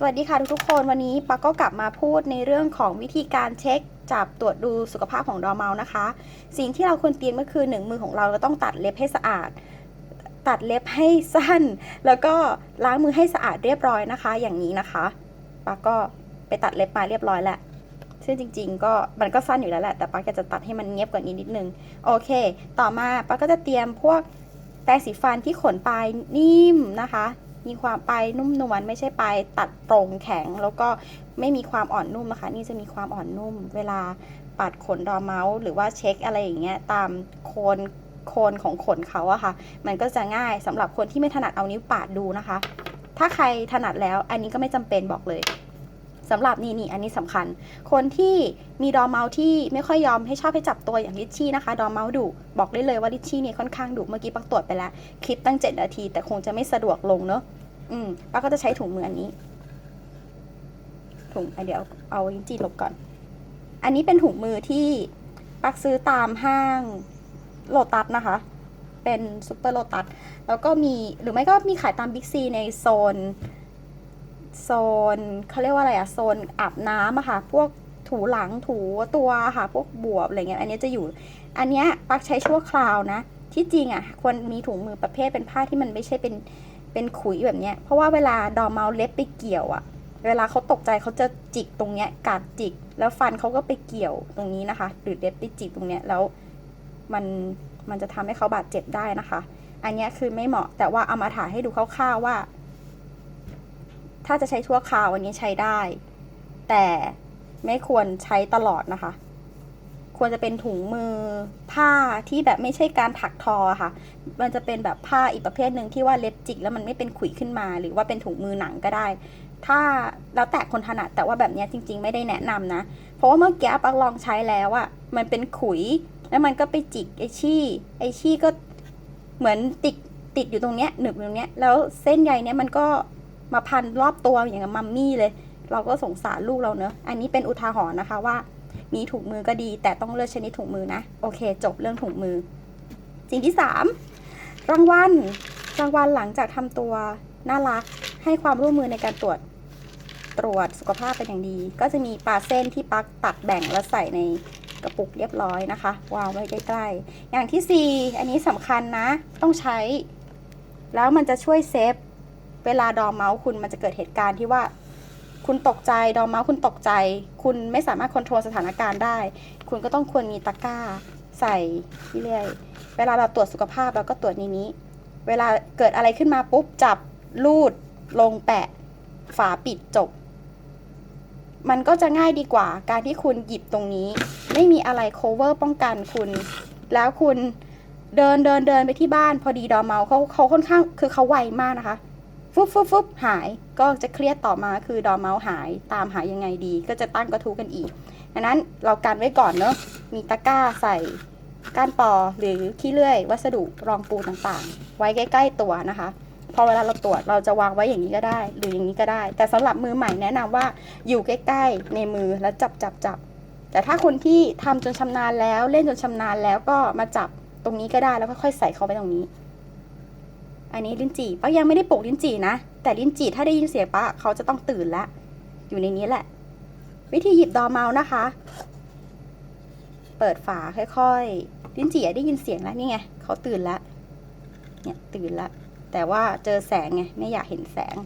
สวัสดีค่ะทุกๆคนวันนี้ปักก็กลับมาพูดในเรื่องของวิธีการเช็คจับตรวจดูสุขภาพของดอเมานะคะ สิ่งที่เราควรเตรียมก็คือหนึ่งมือของเราเราต้องตัดเล็บให้สะอาด ตัดเล็บให้สั้น แล้วก็ล้างมือให้สะอาดเรียบร้อยนะคะ อย่างนี้นะคะปักก็ไปตัดเล็บมาเรียบร้อยแล้วซึ่งจริง ๆ ก็มันก็สั้นอยู่แล้วแหละแต่ปักจะตัดให้มันเงียบกว่านี้นิดนึงโอเค ต่อมาปักก็จะเตรียมพวกแปรงสีฟันที่ขนปลายนิ่มนะคะ มีความปลายนุ่มนวลไม่ใช่ปลายตัดตรงแข็ง แล้วก็ไม่มีความอ่อนนุ่มนะคะ นี่จะมีความอ่อนนุ่ม เวลาปัดขนดอร์เมาส์ หรือว่าเช็คอะไรอย่างเงี้ยตามโคนโคนของขนเขาอะค่ะ มันก็จะง่ายสำหรับคนที่ไม่ถนัดเอานิ้วปาดดูนะคะ ถ้าใครถนัดแล้วอันนี้ก็ไม่จำเป็นบอกเลยสำหรับนี่นี่อันนี้สำคัญ คนที่มีดอร์เมาส์ที่ไม่ค่อยยอมให้ชอบให้จับตัวอย่างลิชชี่นะคะ ดอร์เมาส์ดุบอกได้เลยว่าลิชชี่เนี่ยค่อนข้างดุเมื่อกี้ปักตรวจไปแล้ว คลิปตั้ง 7 นาที แต่คงจะไม่สะดวกลงเนอะ อืมป้าก็จะใช้ถุงมืออันนี้ ถุงอะเดี๋ยวเอาลิ้นจี่หลบก่อน อันนี้เป็นถุงมือที่ปักซื้อตามห้างโลตัสนะคะ เป็นซูเปอร์โลตัสแล้วก็มีหรือไม่ก็มีขายตามบิ๊กซีในโซน โซนเขาเรียกว่าอะไรอะโซนอาบน้ำอะค่ะ พวกถูหลังถูตัวค่ะ พวกบวบอะไรเงี้ย อันนี้จะอยู่ อันเนี้ยปักใช้ชั่วคราวนะ ที่จริงอะควรมีถุงมือประเภทเป็นผ้าที่มันไม่ใช่เป็น เป็นขุยแบบเนี้ย เพราะว่าเวลาดอร์เมาส์เล็บไปเกี่ยวอะเวลาเขาตกใจเขาจะจิกตรงเนี้ยกัดจิก แล้วฟันเขาก็ไปเกี่ยวตรงนี้นะคะ หรือเล็บไปจิกตรงเนี้ยแล้วมันมันจะทำให้เขาบาดเจ็บได้นะคะ อันนี้คือไม่เหมาะแต่ว่าเอามาถ่ายให้ดูคร่าวๆว่า ถ้าจะใช้ชั่วคราวอันนี้ใช้ได้ แต่ไม่ควรใช้ตลอดนะคะ ควรจะเป็นถุงมือผ้าที่แบบไม่ใช่การถักทอค่ะ มันจะเป็นแบบผ้าอีกประเภทหนึ่งที่ว่าเล็บจิกแล้วมันไม่เป็นขุยขึ้นมา หรือว่าเป็นถุงมือหนังก็ได้ ถ้าแล้วแต่คนถนัดแต่ว่าแบบนี้จริง ๆ ไม่ได้แนะนำนะ เพราะว่าเมื่อกี้ปักลองใช้แล้วอะมันเป็นขุย แล้วมันก็ไปจิกไอชี่ไอชี่ก็เหมือนติดติดอยู่ตรงเนี้ยหนึบอยู่ตรงเนี้ยแล้วเส้นใยเนี้ยมันก็มาพันรอบตัวอย่างกับมัมมี่เลย เราก็สงสารลูกเราเนอะอันนี้เป็นอุทาหรณ์นะคะว่า มีถุงมือก็ดี แต่ต้องเลือกชนิดถุงมือนะ โอเค จบเรื่องถุงมือ สิ่งที่ 3 รางวัลรางวัลหลังจากทำตัวน่ารักให้ความร่วมมือในการตรวจตรวจสุขภาพเป็นอย่างดี ก็จะมีปลาเส้นที่ปักตัดแบ่งแล้วใส่ในกระปุกเรียบร้อยนะคะวางไว้ใกล้ๆ อย่างที่ 4 อันนี้สำคัญนะ ต้องใช้ แล้วมันจะช่วยเซฟ เวลาดอเมาส์คุณมันจะเกิดเหตุการณ์ที่ว่า คุณตกใจดอมเมาส์คุณตกใจ คุณไม่สามารถควบคุมสถานการณ์ได้ คุณก็ต้องควรมีตะกร้า ใส่เรื่อยๆเวลาเราตรวจสุขภาพเราก็ตรวจในนี้ เวลาเกิดอะไรขึ้นมาปุ๊บจับลูด ลงแปะ ฝาปิดจบ มันก็จะง่ายดีกว่า การที่คุณหยิบตรงนี้ ไม่มีอะไร cover ป้องกันคุณ แล้วคุณเดินเดินเดินไปที่บ้าน พอดีดอมเมาเขาเขาค่อนข้างคือเขาไวมากนะคะ ฟุบฟุบฟุบหายก็จะเครียดต่อมาคือดอเมาส์หายตามหายยังไงดี ก็จะตั้งกระทู้กันอีกดังนั้นเรากันไว้ก่อนเนอะมีตะกร้าใส่ก้านปอหรือขี้เลื่อย วัสดุรองปูต่างๆ ไว้ใกล้ ๆ ตัวนะคะ พอเวลาเราตรวจเราจะวางไว้อย่างนี้ก็ได้ หรืออย่างนี้ก็ได้ แต่สำหรับมือใหม่แนะนำว่าอยู่ใกล้ ๆ ในมือแล้วจับจับจับแต่ถ้าคนที่ทำจนชำนาญแล้วเล่นจนชำนาญแล้วก็มาจับตรงนี้ก็ได้แล้วค่อยใส่เข้าไปตรงนี้ อันนี้ลิ้นจี่ป้ายังไม่ได้ปลูกลิ้นจี่นะ แต่ลิ้นจี่ถ้าได้ยินเสียงป้าเขาจะต้องตื่นละอยู่ในนี้แหละ วิธีหยิบดอเมานะคะ เปิดฝาค่อยๆ ลิ้นจี่ได้ยินเสียงแล้วนี่ไงเขาตื่นละเนี่ยตื่นละแต่ว่าเจอแสงไงไม่อยากเห็นแสง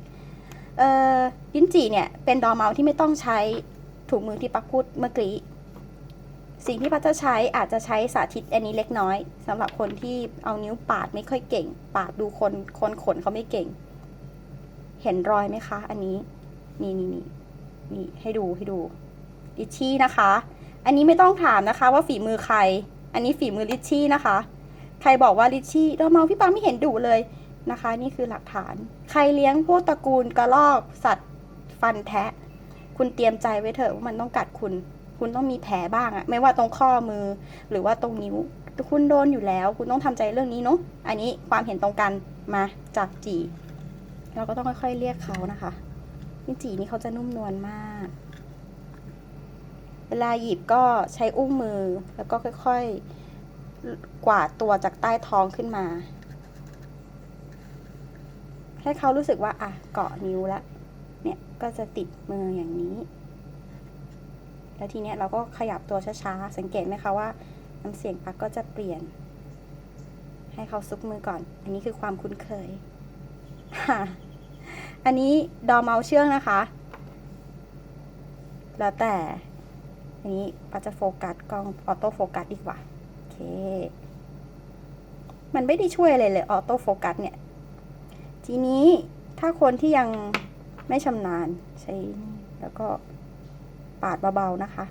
เอ่อลิ้นจี่เนี่ยเป็นดอเมาที่ไม่ต้องใช้ถุงมือที่ปักพูดเมื่อกี้ สิ่งที่พัชจะใช้อาจจะใช้สาธิตอันนี้เล็กน้อยสำหรับคนที่เอานิ้วปาดไม่ค่อยเก่ง ปาดดูคนคนขนเขาไม่เก่ง เห็นรอยไหมคะ อันนี้นี่นี่นี่นี่ให้ดูให้ดูลิชชี่นะคะ อันนี้ไม่ต้องถามนะคะ ว่าฝีมือใคร อันนี้ฝีมือลิชชี่นะคะ ใครบอกว่าลิชชี่เราเมาพี่ปังไม่เห็นดุเลยนะคะ นี่คือหลักฐาน ใครเลี้ยงพวกตระกูลกระรอกสัตว์ฟันแทะ คุณเตรียมใจไว้เถอะว่ามันต้องกัดคุณ คุณต้องมีแผลบ้างอะไม่ว่าตรงข้อมือ หรือว่าตรงนิ้ว คุณโดนอยู่แล้ว คุณต้องทำใจเรื่องนี้เนาะอันนี้ความเห็นตรงกันมาจากจีเราก็ต้องค่อยๆเรียกเขานะคะนี่จีนี่เขาจะนุ่มนวลมาก เวลาหยิบก็ใช้อุ้งมือแล้วก็ค่อยๆกวาดตัวจากใต้ท้องขึ้นมาให้เขารู้สึกว่าอะเกาะนิ้วแล้วเนี่ยก็จะติดมืออย่างนี้ แล้วทีเนี้ยเราก็ขยับตัวช้าๆ สังเกตไหมคะว่าน้ำเสียงปักก็จะเปลี่ยน ให้เขาซุกมือก่อน อันนี้คือความคุ้นเคย อันนี้ดอเมาเชื่องนะคะ แล้วแต่ อันนี้ปักจะโฟกัสกล้องออโต้โฟกัสดีกว่า โอเค มันไม่ได้ช่วยอะไรเลยออโต้โฟกัสเนี่ย ทีนี้ถ้าคนที่ยังไม่ชำนาญใช้แล้วก็ ปาดเบาๆนะคะ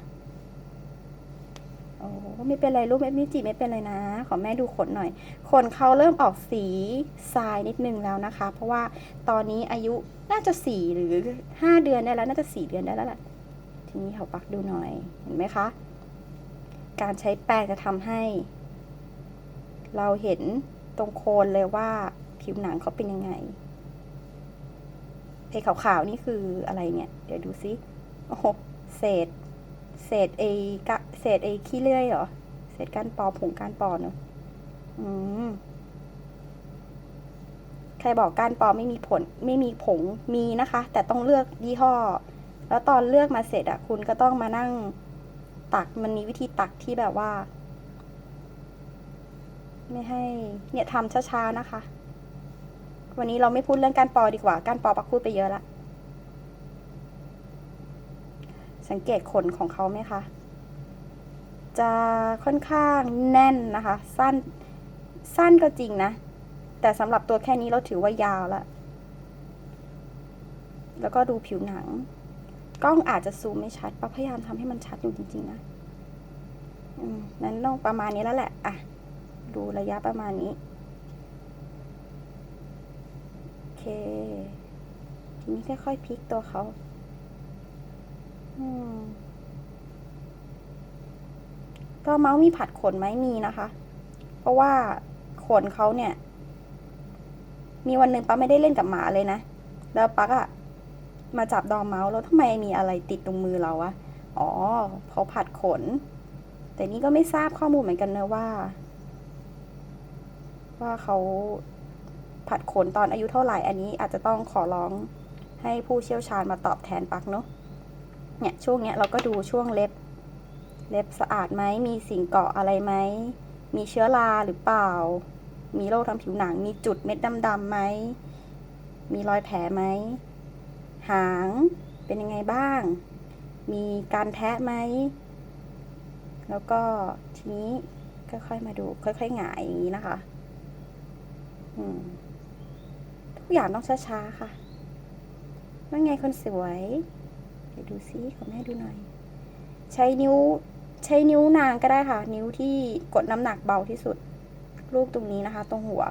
โอ้ไม่เป็นไรลูกไม่มิจิไม่เป็นไรนะ ขอแม่ดูขนหน่อย ขนเขาเริ่มออกสีทรายนิดนึงแล้วนะคะ เพราะว่าตอนนี้อายุน่าจะสี่หรือห้าเดือนได้แล้ว น่าจะสี่เดือนได้แล้วแหละทีนี้เขาปักดูหน่อยเห็นไหมคะ การใช้แป้งจะทำให้ เราเห็นตรงโคนเลยว่าผิวหนังเขาเป็นยังไงไอ้ขาวๆนี่คืออะไรเนี่ย เดี๋ยวดูซิโอ้ เศษ เศษไอ้กะเศษไอ้ขี้เลื่อยเหรอ เศษก้านปอผงก้านปอเนอะอืมใครบอกก้านปอไม่มีผลไม่มีผงมีนะคะ แต่ต้องเลือกยี่ห้อ แล้วตอนเลือกมาเสร็จอะคุณก็ต้องมานั่งตักมันมีวิธีตักที่แบบว่า ไม่ให้ เนี่ยทำช้าๆนะคะ วันนี้เราไม่พูดเรื่องก้านปอดีกว่าก้านปอปักพูดไปเยอะละ สังเกตขนของเขาไหมคะ จะค่อนข้างแน่นนะคะ สั้นสั้นก็จริงนะ แต่สำหรับตัวแค่นี้เราถือว่ายาวละแล้วก็ดูผิวหนัง กล้องอาจจะซูมไม่ชัดปะพยายามทำให้มันชัดอยู่จริงๆนะนั้นต้องประมาณนี้แล้วแหละ อะ ดูระยะประมาณนี้ โอเค ทีนี้ค่อยๆพลิกตัวเขา ก็เมาส์มีผัดขนไหมมีนะคะ เพราะว่าขนเขาเนี่ย มีวันหนึ่งป้าไม่ได้เล่นกับหมาเลยนะ แล้วป้าอะมาจับดอมเมาส์แล้วทำไมมีอะไรติดตรงมือเราวะอ๋อเขาะผัดขน แต่นี่ก็ไม่ทราบข้อมูลเหมือนกันนะว่า ว่าเขาผัดขนตอนอายุเท่าไหร่ อันนี้อาจจะต้องขอร้องให้ผู้เชี่ยวชาญมาตอบแทนปักเนาะ เนี่ยช่วงเนี้ยเราก็ดูช่วงเล็บ เล็บสะอาดไหมมีสิ่งเกาะอะไรไหม มีเชื้อราหรือเปล่า มีโรคทางผิวหนัง มีจุดเม็ดดำๆไหม มีรอยแผลไหม หางเป็นยังไงบ้าง มีการแทะไหม แล้วก็ทีนี้ค่อยๆมาดู ค่อยๆหงายอย่างนี้นะคะทุกอย่างต้องช้าๆค่ะว่าไงคนสวย เดี๋ยวดูซิขอแม่ดูหน่อย ใช้นิ้วใช้นิ้วนางก็ได้ค่ะ นิ้วที่กดน้ำหนักเบาที่สุดรูปตรงนี้นะคะ ตรงหัว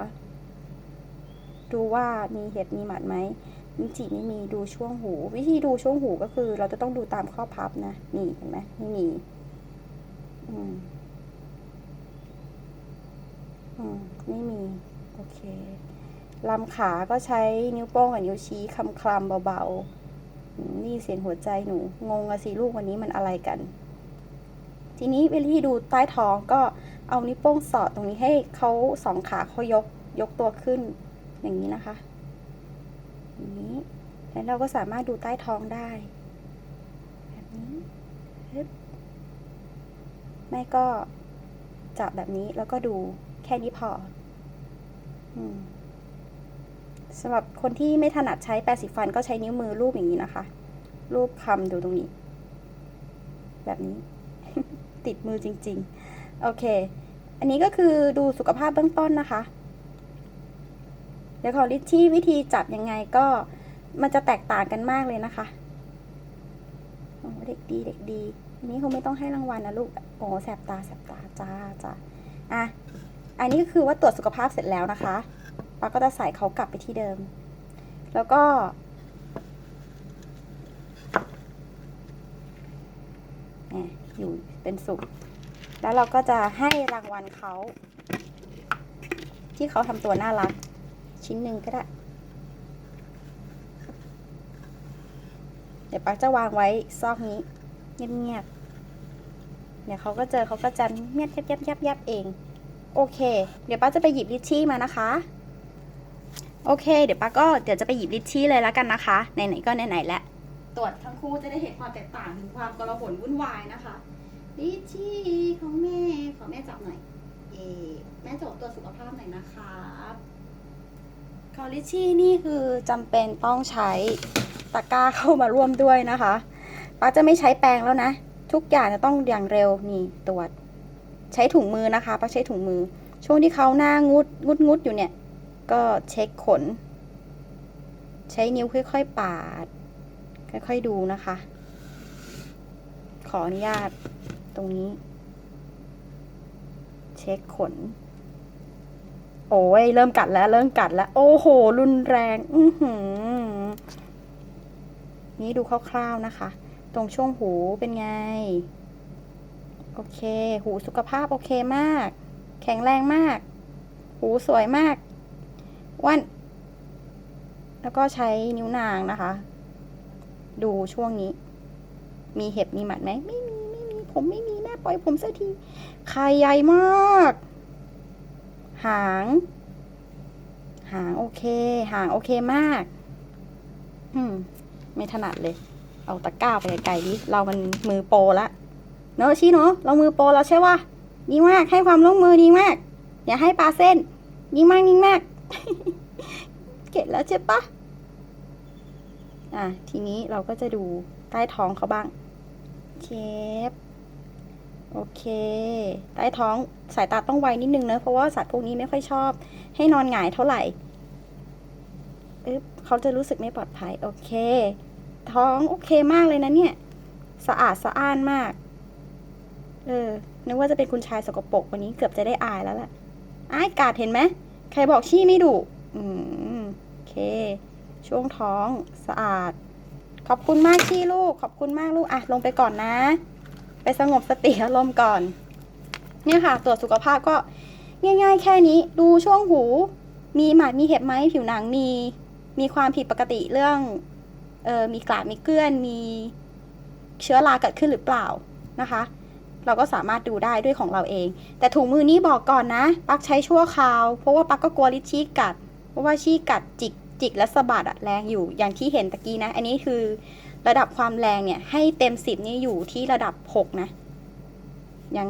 ดูว่ามีเห็บมีหมัดไหมมิจิไม่มีดูช่วงหู วิธีดูช่วงหูก็คือ เราจะต้องดูตามข้อพับนะนี่เห็นไหมไม่มีอืมอืมไม่มี โอเคลำขาก็ใช้นิ้วโป้งกับนิ้วชี้คำคลำเบาๆ นี่เสียงหัวใจหนู งงอะสิลูกวันนี้มันอะไรกัน ทีนี้เวิธีดูใต้ท้องก็เอานิ้วโป้งสอดตรงนี้ให้เขาสองขาเขายกยกตัวขึ้น อย่างนี้นะคะอย่างนี้แล้วเราก็สามารถดูใต้ท้องได้ แบบนี้ฮึบไม่ก็จับแบบนี้แล้วก็ดูแค่นี้พอ อืม สำหรับคนที่ไม่ถนัดใช้แปรงสีฟันก็ใช้นิ้วมือรูปอย่างนี้นะคะ รูปคำดูตรงนี้ แบบนี้ ติดมือจริง ๆ โอเค อันนี้ก็คือดูสุขภาพเบื้องต้นนะคะ เดี๋ยวขอลิชชี่วิธีจับยังไงก็มันจะแตกต่างกันมากเลยนะคะเด็กดีเด็กดีอันนี้คงไม่ต้องให้รางวัลนะลูก โอ้แสบตาแสบตาจ้าจ้าอะ อันนี้ก็คือว่าตรวจสุขภาพเสร็จแล้วนะคะ ป้าก็จะใส่เขากลับไปที่เดิม แล้วก็เนี่ยอยู่เป็นสุข แล้วเราก็จะให้รางวัลเขา ที่เขาทำตัวน่ารัก ชิ้นหนึ่งก็ได้ เดี๋ยวปักจะวางไว้ซอกนี้ เงียบๆเดี๋ยวเขาก็เจอเขาก็จะเงียบยับยับยับยับเองโอเค เดี๋ยวป้าจะไปหยิบลิชชี่มานะคะ โอเค เดี๋ยวป้าก็เดี๋ยวจะไปหยิบลิชชี่เลยแล้วกันนะคะไหนๆก็ไหนๆแล้วตรวจทั้งคู่จะได้เห็นความแตกต่างถึงความกระหนวุ่นวายนะคะลิชชี่ของแม่ขอแม่จับหน่อยเอแม่จบตรวจสุขภาพหน่อยนะครับคอลิชชี่นี่คือจำเป็นต้องใช้ตะกร้าเข้ามาร่วมด้วยนะคะป้าจะไม่ใช้แปรงแล้วนะ ทุกอย่างจะต้องอย่างเร็วนี่ตรวจ ใช้ถุงมือนะคะป้าใช้ถุงมือ ช่วงที่เขาหน้างุดงุดงุดอยู่เนี่ย ก็เช็คขน ใช้นิ้วค่อย ๆ ปาด ค่อย ๆ ดูนะคะ ขออนุญาตตรงนี้ เช็คขน โอ้ยเริ่มกัดแล้ว เริ่มกัดแล้ว โอ้โห รุนแรง อื้อหือ นี่ดูคร่าวๆนะคะ ตรงช่วงหูเป็นไง โอเค หูสุขภาพโอเคมาก แข็งแรงมาก หูสวยมาก วัน แล้วก็ใช้นิ้วนางนะคะ ดูช่วงนี้ มีเห็บมีหมัดไหมไม่มีไม่มีผมไม่มีแม่ปล่อยผมเสียทีไข่ใหญ่มาก หาง หางโอเค หางโอเคมากอืมไม่ถนัดเลย เอาตะกร้าไปไกลๆดิเรามันมือโปรละเนอะชี้เนอะเรามือโปรแล้วใช่ปะดีมากให้ความร่วมมือดีมากอย่าให้ปลาเส้นนิ่งมากนิ่งมาก เก็ตแล้วใช่ปะอะ ทีนี้เราก็จะดูใต้ท้องเขาบ้างเคปโอเค ใต้ท้องสายตาต้องไวนิดนึงเนะเพราะว่าสัตว์พวกนี้ไม่ค่อยชอบ ให้นอนหงายเท่าไหร่อึ๊บเขาจะรู้สึกไม่ปลอดภัย โอเค ท้องโอเคมากเลยนะเนี่ย สะอาดสะอ้านมาก เออนึกว่าจะเป็นคุณชายสกปรกวันนี้เกือบจะได้อายแล้วแหละอายกาดเห็นไหม ใครบอกชี้ไม่ดุอืมโอเค ช่วงท้องสะอาด ขอบคุณมากชี้ลูก ขอบคุณมากลูกอะลงไปก่อนนะ ไปสงบสติอารมณ์ก่อน เนี่ยค่ะ ตรวจสุขภาพก็ง่าย ๆ แค่นี้ ดูช่วงหู มีหมัดมีเห็บไหมผิวหนังมี มีความผิดปกติเรื่อง เออมีกลาดมีเกลื่อน มีเชื้อราเกิดขึ้นหรือเปล่านะคะ เราก็สามารถดูได้ด้วยของเราเอง แต่ถุงมือนี้บอกก่อนนะ ปักใช้ชั่วคราว เพราะว่าปักก็กลัวลิชชี่กัด เพราะว่าชี่กัดจิกจิกและสะบัดแรงอยู่อย่างที่เห็นตะกี้นะ อันนี้คือระดับความแรงเนี่ยให้เต็มสิบนี่อยู่ที่ระดับหกนะ ยัง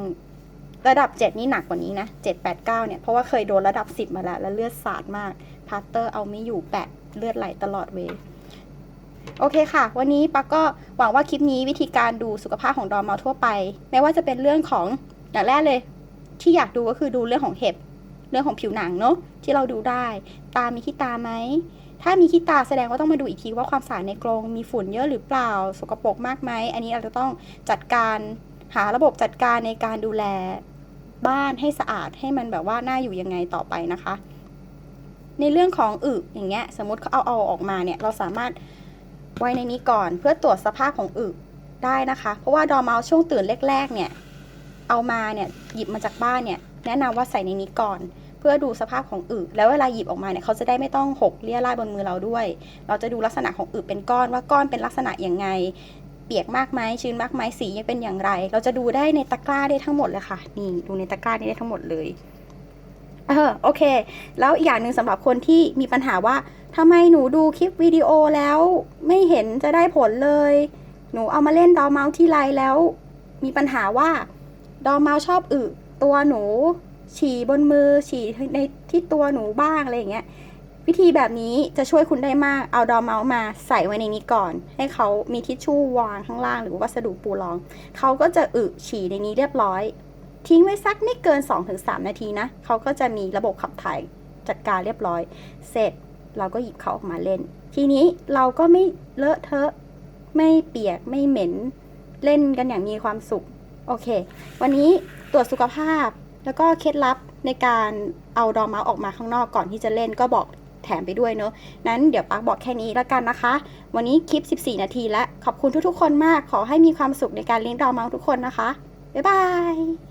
ระดับเจ็ดนี่หนักกว่านี้นะเจ็ดแปดเก้าเนี่ย เพราะว่าเคยโดนระดับสิบมาแล้ว แล้วเลือดสาดมาก พาสเตอร์เอาไม่อยู่แปะเลือดไหลตลอดเว โอเคค่ะ วันนี้ปักก็หวังว่าคลิปนี้วิธีการดูสุขภาพของดอมเมาทั่วไป ไม่ว่าจะเป็นเรื่องของอย่างแรกเลย ที่อยากดูก็คือดูเรื่องของเห็บ เรื่องของผิวหนังเนาะที่เราดูได้ ตามีขี้ตาไหมถ้ามีขี้ตาแสดงว่าต้องมาดูอีกทีว่าความสะอาดในกรงมีฝุ่นเยอะหรือเปล่า สกปรกมากไหมอันนี้เราจะต้องจัดการหาระบบจัดการในการดูแลบ้านให้สะอาดให้มันแบบว่าน่าอยู่ยังไงต่อไปนะคะ ในเรื่องของอึอย่างเงี้ย สมมติเขาเอาเอาออกมาเนี่ยเราสามารถ ไว้ในนี้ก่อนเพื่อตรวจสภาพของอึได้นะคะ เพราะว่าดอร์เมาส์ช่วงตื่นแรกๆเนี่ยเอามาเนี่ยหยิบมาจากบ้านเนี่ยแนะนำว่าใส่ในนี้ก่อน เพื่อดูสภาพของอึแล้วเวลาหยิบออกมาเนี่ยเขาจะได้ไม่ต้องหกเลี่ยราดบนมือเราด้วย เราจะดูลักษณะของอึเป็นก้อนว่าก้อนเป็นลักษณะอย่างไง เปียกมากไหมชื้นมากไหมสียังเป็นอย่างไร เราจะดูได้ในตะกร้าได้ทั้งหมดเลยค่ะนี่ดูในตะกร้านี้ได้ทั้งหมดเลยเออโอเค แล้วอีกอย่างหนึ่งสำหรับคนที่มีปัญหาว่า ทำไมหนูดูคลิปวิดีโอแล้วไม่เห็นจะได้ผลเลย หนูเอามาเล่นดอเมาส์ที่ไรแล้ว มีปัญหาว่า ดอเมาส์ชอบอึตัวหนู ฉี่บนมือ ฉี่ในที่ตัวหนูบ้างอะไรอย่างเงี้ย วิธีแบบนี้จะช่วยคุณได้มาก เอาดอเมาส์มาใส่ไว้ในนี้ก่อน ให้เขามีทิชชู่วางข้างล่างหรือวัสดุปูรอง เขาก็จะอึฉี่ในนี้เรียบร้อย ทิ้งไว้สักไม่เกิน 2-3 นาทีนะ เขาก็จะมีระบบขับถ่ายจัดการเรียบร้อย เสร็จ เราก็หยิบเขาออกมาเล่น ทีนี้เราก็ไม่เลอะเทอะไม่เปียกไม่เหม็นเล่นกันอย่างมีความสุข โอเค วันนี้ตรวจสุขภาพ แล้วก็เคล็ดลับในการเอาดอมาออกมาข้างนอกก่อนที่จะเล่นก็บอกแถมไปด้วยเนอะนั้นเดี๋ยวปักบอกแค่นี้แล้วกันนะคะ วันนี้คลิป 14 นาทีแล้วขอบคุณทุกๆ คนมาก ขอให้มีความสุขในการเลี้ยงดอมาทุกคนนะคะ บ๊ายบาย